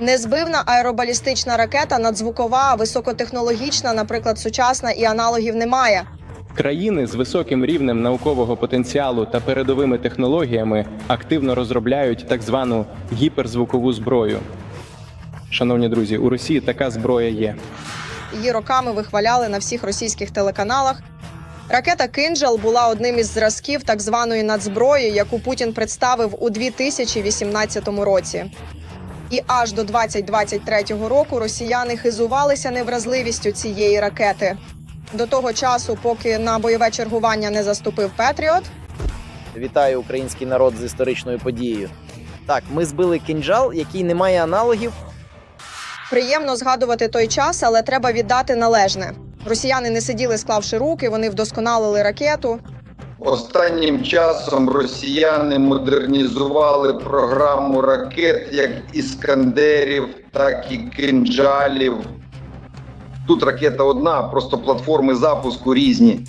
Незбивна аеробалістична ракета надзвукова, високотехнологічна, наприклад, сучасна і аналогів немає. Країни з високим рівнем наукового потенціалу та передовими технологіями активно розробляють так звану гіперзвукову зброю. Шановні друзі, у Росії така зброя є. Її роками вихваляли на всіх російських телеканалах. Ракета Кинджал була одним із зразків так званої нацзброї, яку Путін представив у 2018 році. І аж до 2023 року росіяни хизувалися невразливістю цієї ракети. До того часу, поки на бойове чергування не заступив Петріот, Вітаю український народ з історичною подією. Так, ми збили кінжал, який не має аналогів. Приємно згадувати той час, але треба віддати належне. Росіяни не сиділи, склавши руки, вони вдосконалили ракету. Останнім часом росіяни модернізували програму ракет як іскандерів, так і кинджалів. Тут ракета одна, просто платформи запуску різні.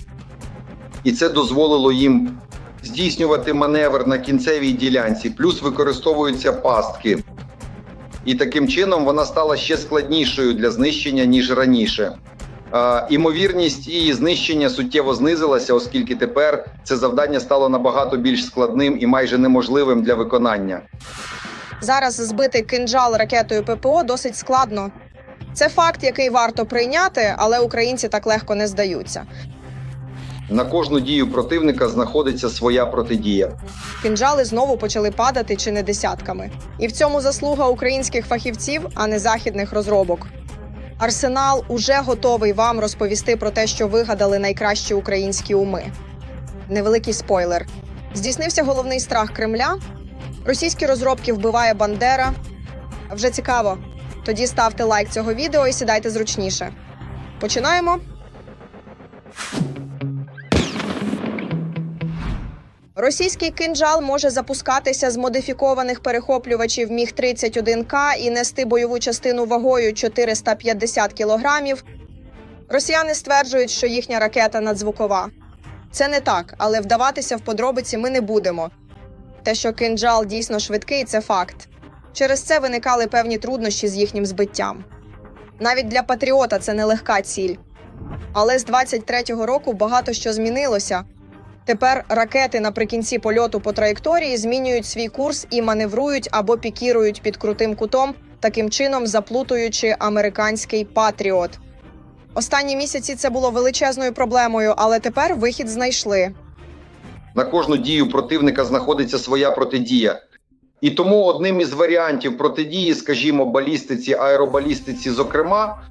І це дозволило їм здійснювати маневр на кінцевій ділянці, плюс використовуються пастки. І таким чином вона стала ще складнішою для знищення, ніж раніше. Е, Імовірність її знищення суттєво знизилася, оскільки тепер це завдання стало набагато більш складним і майже неможливим для виконання. Зараз збити кинджал ракетою ППО досить складно. Це факт, який варто прийняти, але українці так легко не здаються. На кожну дію противника знаходиться своя протидія. Кинджали знову почали падати чи не десятками. І в цьому заслуга українських фахівців, а не західних розробок. Арсенал уже готовий вам розповісти про те, що вигадали найкращі українські уми. Невеликий спойлер: здійснився головний страх Кремля. Російські розробки вбиває Бандера. Вже цікаво. Тоді ставте лайк цього відео і сідайте зручніше. Починаємо. Російський кинджал може запускатися з модифікованих перехоплювачів міг 31 к і нести бойову частину вагою 450 кілограмів. Росіяни стверджують, що їхня ракета надзвукова. Це не так, але вдаватися в подробиці ми не будемо. Те, що кинджал дійсно швидкий, це факт. Через це виникали певні труднощі з їхнім збиттям. Навіть для патріота це нелегка ціль. Але з 23-го року багато що змінилося. Тепер ракети наприкінці польоту по траєкторії змінюють свій курс і маневрують або пікірують під крутим кутом, таким чином заплутуючи американський патріот. Останні місяці це було величезною проблемою, але тепер вихід знайшли. На кожну дію противника знаходиться своя протидія. І тому одним із варіантів протидії, скажімо, балістиці, аеробалістиці, зокрема,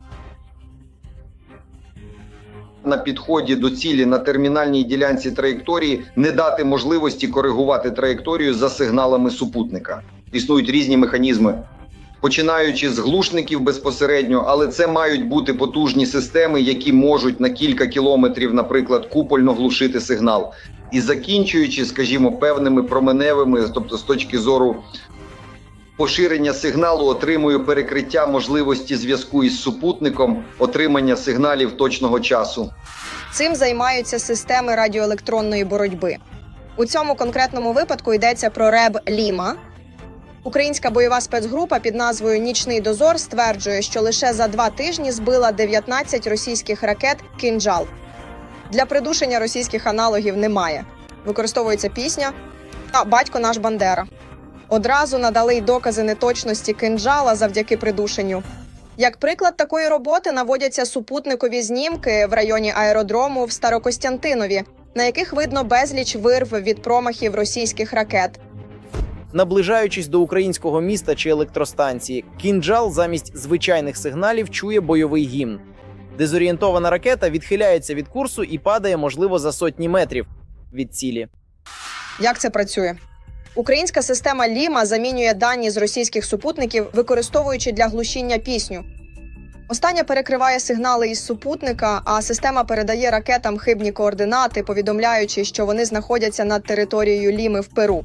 на підході до цілі на термінальній ділянці траєкторії не дати можливості коригувати траєкторію за сигналами супутника. Існують різні механізми, починаючи з глушників безпосередньо, але це мають бути потужні системи, які можуть на кілька кілометрів, наприклад, купольно глушити сигнал. І закінчуючи, скажімо, певними променевими, тобто з точки зору поширення сигналу, отримує перекриття можливості зв'язку із супутником, отримання сигналів точного часу. Цим займаються системи радіоелектронної боротьби. У цьому конкретному випадку йдеться про РЕБ Ліма. Українська бойова спецгрупа під назвою Нічний дозор стверджує, що лише за два тижні збила 19 російських ракет Кинджал. Для придушення російських аналогів немає. Використовується пісня та батько наш Бандера. Одразу надали й докази неточності кинджала завдяки придушенню. Як приклад такої роботи наводяться супутникові знімки в районі аеродрому в Старокостянтинові, на яких видно безліч вирв від промахів російських ракет. Наближаючись до українського міста чи електростанції, кінжал замість звичайних сигналів чує бойовий гімн. Дезорієнтована ракета відхиляється від курсу і падає, можливо, за сотні метрів від цілі. Як це працює? Українська система Ліма замінює дані з російських супутників, використовуючи для глушіння пісню. Остання перекриває сигнали із супутника, а система передає ракетам хибні координати, повідомляючи, що вони знаходяться над територією Ліми в Перу.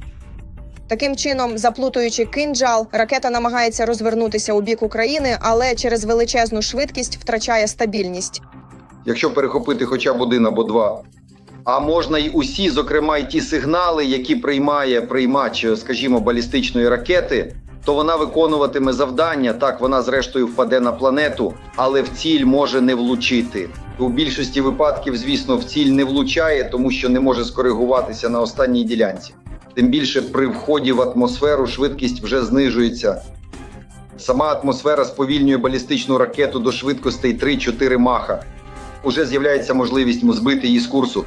Таким чином, заплутуючи кинджал, ракета намагається розвернутися у бік України, але через величезну швидкість втрачає стабільність. Якщо перехопити хоча б один або два А можна й усі, зокрема, й ті сигнали, які приймає приймач, скажімо, балістичної ракети, то вона виконуватиме завдання. Так, вона зрештою впаде на планету, але в ціль може не влучити. У більшості випадків, звісно, в ціль не влучає, тому що не може скоригуватися на останній ділянці. Тим більше при вході в атмосферу швидкість вже знижується. Сама атмосфера сповільнює балістичну ракету до швидкостей 3-4 маха. Уже з'являється можливість збити її з курсу.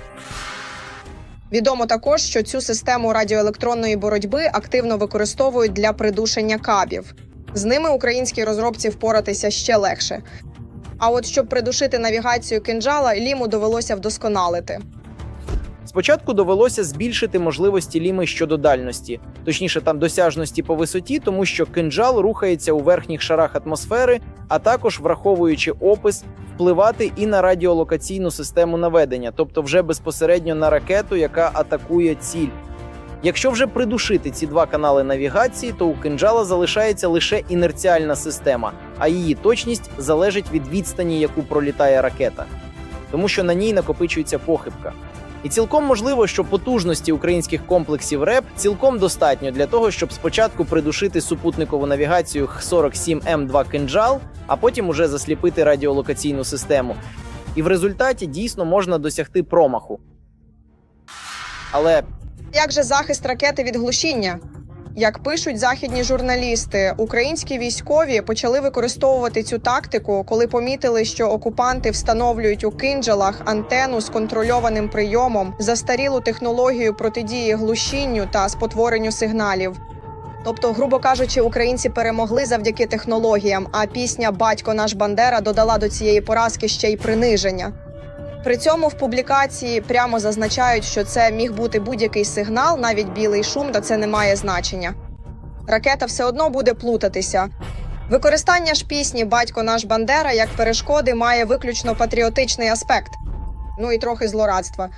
Відомо також, що цю систему радіоелектронної боротьби активно використовують для придушення кабів. З ними українські розробці впоратися ще легше. А от щоб придушити навігацію кинджала, ліму довелося вдосконалити. Спочатку довелося збільшити можливості ліми щодо дальності, точніше там досяжності по висоті, тому що кинджал рухається у верхніх шарах атмосфери, а також враховуючи опис, впливати і на радіолокаційну систему наведення, тобто вже безпосередньо на ракету, яка атакує ціль. Якщо вже придушити ці два канали навігації, то у кинджала залишається лише інерціальна система, а її точність залежить від відстані, яку пролітає ракета, тому що на ній накопичується похибка. І цілком можливо, що потужності українських комплексів РЕП цілком достатньо для того, щоб спочатку придушити супутникову навігацію Х-47М2 кинджал, а потім уже засліпити радіолокаційну систему. І в результаті дійсно можна досягти промаху. Але Як же захист ракети від глушіння? Як пишуть західні журналісти, українські військові почали використовувати цю тактику, коли помітили, що окупанти встановлюють у кинджалах антенну з контрольованим прийомом, застарілу технологію протидії глушінню та спотворенню сигналів. Тобто, грубо кажучи, українці перемогли завдяки технологіям, а пісня Батько наш Бандера додала до цієї поразки ще й приниження. При цьому в публікації прямо зазначають, що це міг бути будь-який сигнал, навіть білий шум, та це не має значення. Ракета все одно буде плутатися. Використання ж пісні Батько наш Бандера як перешкоди має виключно патріотичний аспект, ну і трохи злорадства.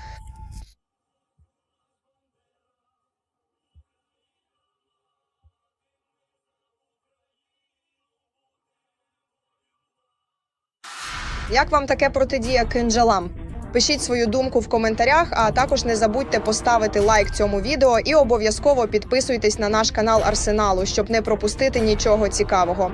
Як вам таке протидія кинджалам? Пишіть свою думку в коментарях, а також не забудьте поставити лайк цьому відео і обов'язково підписуйтесь на наш канал Арсеналу, щоб не пропустити нічого цікавого.